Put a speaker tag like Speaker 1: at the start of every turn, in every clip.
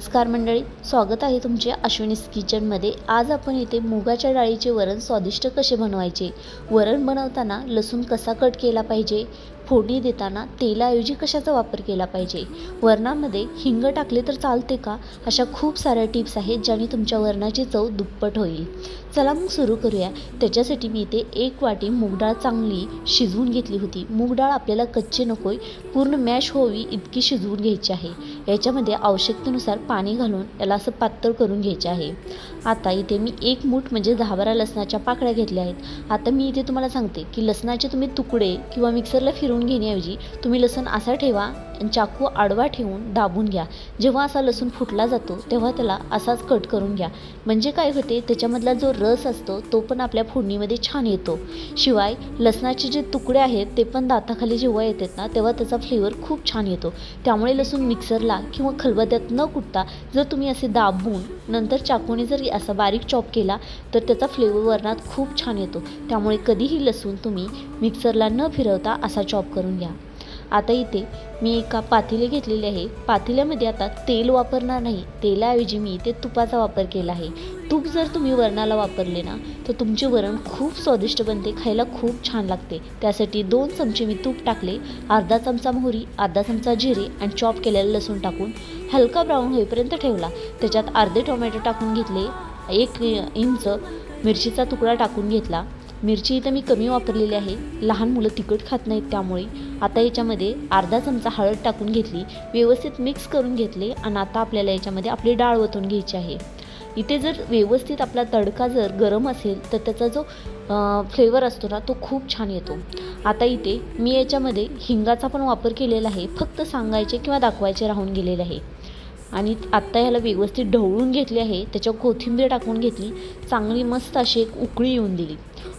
Speaker 1: नमस्कार मंडळी स्वागत आहे तुमचे अश्विनीस किचनमध्ये आज आपण इथे मुगाच्या डाळीचे वरण स्वादिष्ट कसे बनवायचे? वरण बनवताना लसूण कसा कट केला पाहिजे? फोडणी देताना तेलाऐवजी कशाचा वापर केला पाहिजे? वरणामध्ये हिंग टाकले तर चालते का? अशा खूप साऱ्या टिप्स आहेत ज्याने तुमच्या वरणाची चव दुप्पट होईल. चला मग सुरू करूया. त्याच्यासाठी मी इथे एक वाटी मूगडाळ चांगली शिजवून घेतली होती. मूगडाळ आपल्याला कच्चे नकोय. पूर्ण मॅश होवी इतकी शिजवून घ्यायची आहे. याच्यामध्ये आवश्यकतेनुसार पाणी घालून याला असं पातळ करून घ्यायचे आहे. आता इथे मी एक मूठ म्हणजे दहा बारा लसणाच्या पाकळ्या घेतल्या आहेत. आता मी इथे तुम्हाला सांगते की लसणाचे तुम्ही तुकडे किंवा मिक्सरला फिरून दाबून घेण्याऐवजी तुम्ही लसूण असा ठेवा आणि चाकू आडवा ठेवून दाबून घ्या. जेव्हा असा लसूण फुटला जातो तेव्हा त्याला असाच कट करून घ्या. म्हणजे काय होते त्याच्यामधला जो रस असतो तो पण आपल्या फोडणीमध्ये छान येतो. शिवाय लसणाचे जे तुकडे आहेत ते पण दाताखाली जेव्हा येतात ना तेव्हा त्याचा फ्लेवर खूप छान येतो. त्यामुळे लसूण मिक्सरला किंवा खलबत्त्यात न कुटता जर तुम्ही असे दाबून नंतर चाकूने जर असा बारीक चॉप केला तर त्याचा फ्लेवर वरणात खूप छान येतो. त्यामुळे कधीही लसूण तुम्ही मिक्सरला न फिरवता असा चॉप करून घ्या. आता इथे मी एका पातेले घेतलेले आहे. पातेल्यामध्ये आता तेल वापरणार नाही. तेलाऐवजी मी इथे तुपाचा वापर केला आहे. तूप जर तुम्ही वरणाला वापरले ना तर तुमचे वरण खूप स्वादिष्ट बनते खायला खूप छान लागते. त्यासाठी दोन चमचे मी तूप टाकले अर्धा चमचा मोहरी अर्धा चमचा जिरे आणि चॉप केलेलं लसूण टाकून हलका ब्राऊन होईपर्यंत ठेवला. त्याच्यात अर्धे टोमॅटो टाकून घेतले एक इंच मिरचीचा तुकडा टाकून घेतला. मिरची इथं मी कमी वापरलेली आहे लहान मुलं तिखट खात नाहीत त्यामुळे. आता याच्यामध्ये अर्धा चमचा हळद टाकून घेतली व्यवस्थित मिक्स करून घेतले आणि आता आपल्याला याच्यामध्ये आपली डाळ ओतून घ्यायची आहे. इथे जर व्यवस्थित आपला तडका जर गरम असेल तर त्याचा जो फ्लेवर असतो ना तो खूप छान येतो. आता इथे मी याच्यामध्ये हिंगाचा पण वापर केलेला आहे फक्त सांगायचे किंवा दाखवायचे राहून गेलेले आहे. आणि आत्ता ह्याला व्यवस्थित ढवळून घेतले आहे त्याच्यावर कोथिंबीर टाकून घेतली चांगली मस्त अशी एक उकळी येऊन दिली.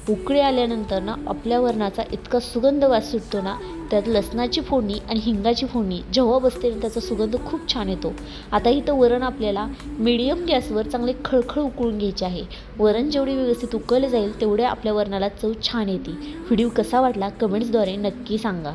Speaker 1: उकळी आल्यानंतर ना आपल्या वरणाचा इतका सुगंध वास सुटतो ना त्यात लसणाची फोडणी आणि हिंगाची फोडणी जेव्हा बसते ना त्याचा सुगंध खूप छान येतो. आता इथं वरण आपल्याला मिडियम गॅसवर चांगले खळखळ उकळून घ्यायचे आहे. वरण जेवढे व्यवस्थित उकळले जाईल तेवढे आपल्या वरणाला चव छान येते. व्हिडिओ कसा वाटला कमेंट्सद्वारे नक्की सांगा.